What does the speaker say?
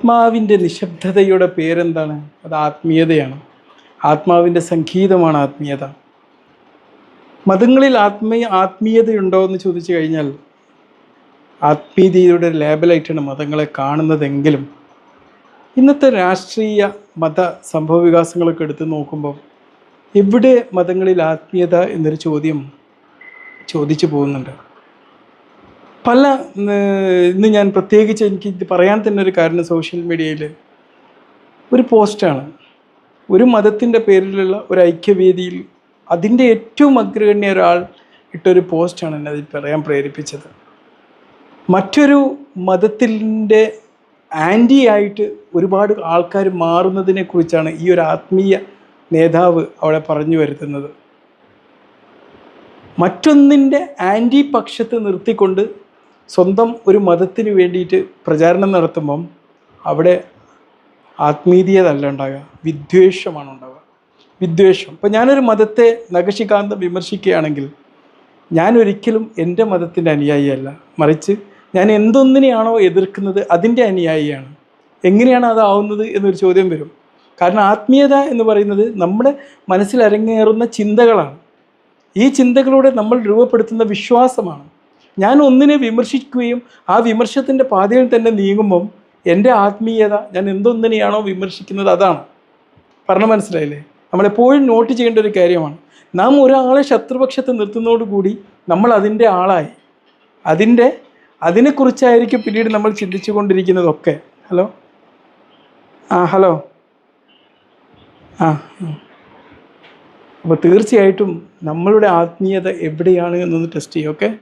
ആത്മാവിന്റെ നിശബ്ദതയുടെ പേരെന്താണ്? അത് ആത്മീയതയാണ്. ആത്മാവിന്റെ സംഗീതമാണ് ആത്മീയത. മതങ്ങളിൽ ആത്മീയ ആത്മീയതയുണ്ടോ എന്ന് ചോദിച്ചു കഴിഞ്ഞാൽ ആത്മീയതയുടെ ലേബലായിട്ടാണ് മതങ്ങളെ കാണുന്നതെങ്കിലും ഇന്നത്തെ രാഷ്ട്രീയ മത സംഭവ വികാസങ്ങളൊക്കെ എടുത്തു നോക്കുമ്പോൾ എവിടെ മതങ്ങളിൽ ആത്മീയത എന്നൊരു ചോദ്യം ചോദിച്ചു പോകുന്നുണ്ട്. പല ഇന്ന് ഞാൻ പ്രത്യേകിച്ച് എനിക്ക് ഇത് പറയാൻ തന്നെ ഒരു കാരണം സോഷ്യൽ മീഡിയയിൽ ഒരു പോസ്റ്റാണ്. ഒരു മതത്തിന്റെ പേരിലുള്ള ഒരു ഐക്യവേദിയിൽ അതിന്റെ ഏറ്റവും അഗ്രഗണ്യ ഒരാൾ ഇട്ടൊരു പോസ്റ്റാണ് എന്നെ അതിൽ പറയാൻ പ്രേരിപ്പിച്ചത്. മറ്റൊരു മതത്തിന്റെ ആന്റി ആയിട്ട് ഒരുപാട് ആൾക്കാർ മാറുന്നതിനെ കുറിച്ചാണ് ഈ ഒരു ആത്മീയ നേതാവ് അവിടെ പറഞ്ഞു വരുത്തുന്നത്. മറ്റൊന്നിന്റെ ആന്റി പക്ഷത്ത് നിർത്തിക്കൊണ്ട് സ്വന്തം ഒരു മതത്തിന് വേണ്ടിയിട്ട് പ്രചാരണം നടത്തുമ്പം അവിടെ ആത്മീയത അല്ല ഉണ്ടാകുക വിദ്വേഷമാണ് ഉണ്ടാവുക. വിദ്വേഷം. ഇപ്പം ഞാനൊരു മതത്തെ നഖശികാന്തം വിമർശിക്കുകയാണെങ്കിൽ ഞാൻ ഒരിക്കലും എന്റെ മതത്തിന്റെ അനുയായിയല്ല. മറിച്ച് ഞാൻ എന്തൊന്നിനെയാണോ എതിർക്കുന്നത് അതിന്റെ അനുയായിയാണ്. എങ്ങനെയാണ് അതാവുന്നത് എന്നൊരു ചോദ്യം വരും. കാരണം ആത്മീയത എന്ന് പറയുന്നത് നമ്മുടെ മനസ്സിൽ അരങ്ങേറുന്ന ചിന്തകളാണ്. ഈ ചിന്തകളോടെ നമ്മൾ രൂപപ്പെടുത്തുന്ന വിശ്വാസമാണ്. ഞാൻ ഒന്നിനെ വിമർശിക്കുകയും ആ വിമർശത്തിന്റെ പാതയിൽ തന്നെ നീങ്ങുമ്പം എന്റെ ആത്മീയത ഞാൻ എന്തൊന്നിനെയാണോ വിമർശിക്കുന്നത് അതാണ്. പറഞ്ഞ മനസ്സിലായില്ലേ? നമ്മളെപ്പോഴും നോട്ട് ചെയ്യേണ്ട ഒരു കാര്യമാണ്. നാം ഒരാളെ ശത്രുപക്ഷത്ത് നിർത്തുന്നതോടുകൂടി നമ്മൾ അതിന്റെ ആളായി. അതിന്റെ അതിനെക്കുറിച്ചായിരിക്കും പിന്നീട് നമ്മൾ ചിന്തിച്ചു കൊണ്ടിരിക്കുന്നതൊക്കെ. ഹലോ? ആ ഹലോ? ആ അപ്പോൾ തീർച്ചയായിട്ടും നമ്മളുടെ ആത്മീയത എവിടെയാണ് എന്നൊന്ന് ടെസ്റ്റ് ചെയ്യും ഓക്കെ